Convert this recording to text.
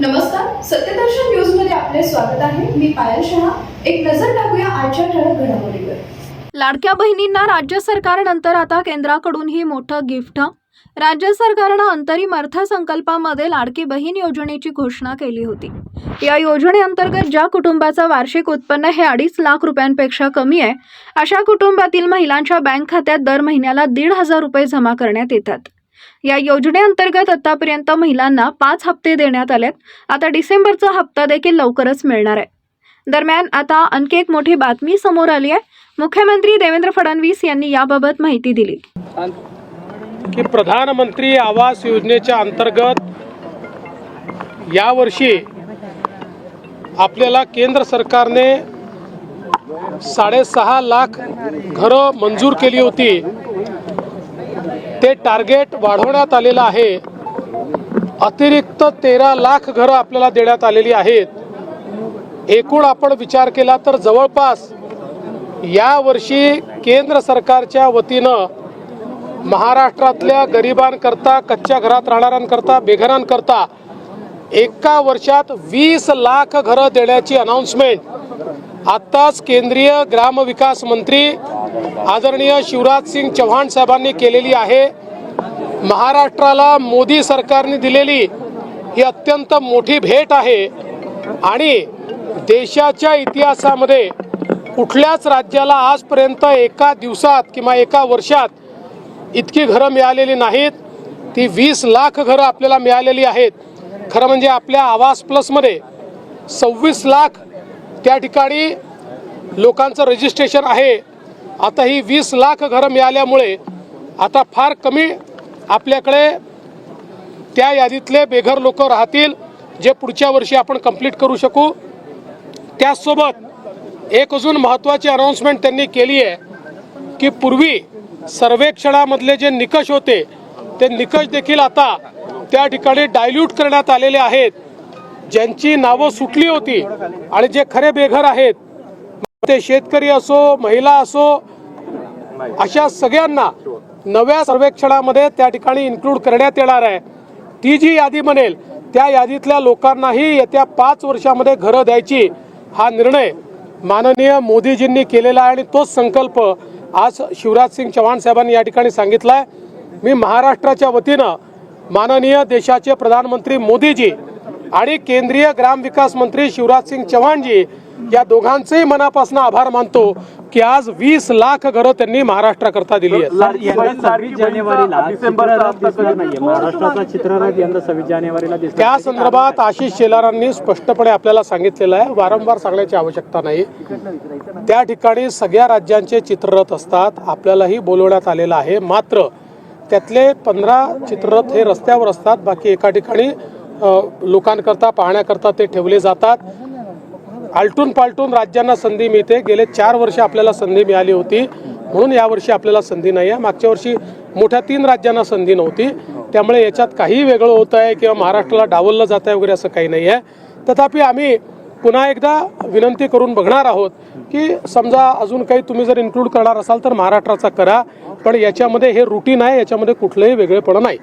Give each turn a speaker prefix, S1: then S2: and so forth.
S1: नमस्कार सत्यदर्शन न्यूजमध्ये आपले स्वागत आहे. मी पायल शहा. एक नजर टाकूया आजच्या ठळक घडामोडीवर.
S2: लाडक्या बहिणींना राज्य सरकारनंतर आता केंद्राकडूनही मोठं गिफ्ट. राज्य सरकारनं अंतरिम अर्थसंकल्पामध्ये लाडकी बहीण योजनेची घोषणा केली होती. या योजनेअंतर्गत ज्या कुटुंबाचं वार्षिक उत्पन्न हे अडीच लाख रुपयांपेक्षा कमी आहे अशा कुटुंबातील महिलांच्या बँक खात्यात दर महिन्याला दीड हजार रुपये जमा करण्यात येतात. या योजनेअंतर्गत आतापर्यंत महिलांना पाच हप्ते देण्यात आलेत. आता डिसेंबरचा हप्ता देखील लवकरच मिळणार आहे. दरम्यान आता आणखी एक मोठी बातमी समोर आली आहे. मुख्यमंत्री देवेंद्र फडणवीस यांनी याबाबत माहिती दिली.
S3: की प्रधानमंत्री आवास योजनेच्या अंतर्गत यावर्षी आपल्याला केंद्र सरकारने साडेसहा लाख घरं मंजूर केली होती. ते टार्गेट वाढवण्यात आलेलं आहे. अतिरिक्त तेरा लाख घरं आपल्याला देण्यात आलेली आहेत. एकूण आपण विचार केला तर जवळपास यावर्षी केंद्र सरकारच्या वतीनं महाराष्ट्रातल्या गरिबांकरता कच्च्या घरात राहणाऱ्यांकरता बेघरांकरता एका वर्षात वीस लाख घरं देण्याची अनाऊन्समेंट आत्ताच केंद्रीय ग्रामविकास मंत्री आदरणीय शिवराज सिंग चव्हाण साहेबांनी केलेली आहे. महाराष्ट्राला मोदी सरकारने दिलेली ही अत्यंत मोठी भेट आहे. आणि देशाच्या इतिहासामध्ये कुठल्याच राज्याला आजपर्यंत एका दिवसात किंवा एका वर्षात इतकी घरं मिळालेली नाहीत. ती वीस लाख घरं आपल्याला मिळालेली आहेत. खरं म्हणजे आपल्या आवास प्लसमध्ये सव्वीस लाख त्या ठिकाणी लोकांचं रजिस्ट्रेशन आहे. आता ही वीस लाख घरं मिळाल्यामुळे आता फार कमी आपल्याकडे त्या यादीतले बेघर लोक राहतील जे पुढच्या वर्षी आपण कंप्लीट करू शकू. त्याचसोबत एक अजून महत्त्वाची अनाऊन्समेंट त्यांनी केली आहे की पूर्वी सर्वेक्षणामधले जे निकष होते ते निकष देखील आता त्या ठिकाणी डायल्यूट करण्यात आलेले आहेत. ज्यांची नावं सुटली होती आणि जे खरे बेघर आहेत ते शेतकरी असो महिला असो अशा सगळ्यांना नव्या सर्वेक्षणामध्ये त्या ठिकाणी इन्क्लूड करण्यात येणार आहे. ती जी यादी बनेल त्या यादीतल्या लोकांनाही येत्या पाच वर्षामध्ये घरं द्यायची हा निर्णय माननीय मोदीजींनी केलेला आहे आणि तोच संकल्प आज शिवराज सिंग चव्हाण साहेबांनी या ठिकाणी सांगितला आहे मी महाराष्ट्राच्या वतीनं माननीय देशाचे प्रधानमंत्री मोदीजी आणि केंद्रीय ग्रामविकास मंत्री शिवराज सिंग चव्हाणजी या दोघांचेही मनापासून आभार मानतो की आज वीस लाख घरं त्यांनी महाराष्ट्राकरता दिली आहेत. त्या संदर्भात आशिष शेलारांनी स्पष्टपणे आपल्याला सांगितलेलं आहे. वारंवार सांगण्याची आवश्यकता नाही. त्या ठिकाणी सगळ्या राज्यांचे चित्ररथ असतात. आपल्यालाही बोलवण्यात आलेलं आहे. मात्र त्यातले पंधरा चित्ररथ हे रस्त्यावर असतात. बाकी एका ठिकाणी लोकांकरता पाहण्याकरता ते ठेवले जातात. आलटून पालटून राज्यांना संधी मिळते. गेले चार वर्ष आपल्याला संधी मिळाली होती. म्हणून यावर्षी आपल्याला संधी नाही आहे मागच्या वर्षी मोठ्या तीन राज्यांना संधी नव्हती. त्यामुळे याच्यात काही वेगळं होत आहे किंवा महाराष्ट्राला डावललं जात आहे वगैरे असं काही नाही आहे तथापि आम्ही पुन्हा एकदा विनंती करून बघणार आहोत की समजा अजून काही तुम्ही जर इन्क्लूड करणार असाल तर महाराष्ट्राचा करा. पण याच्यामध्ये हे रुटीन आहे. याच्यामध्ये कुठलंही वेगळेपण नाही.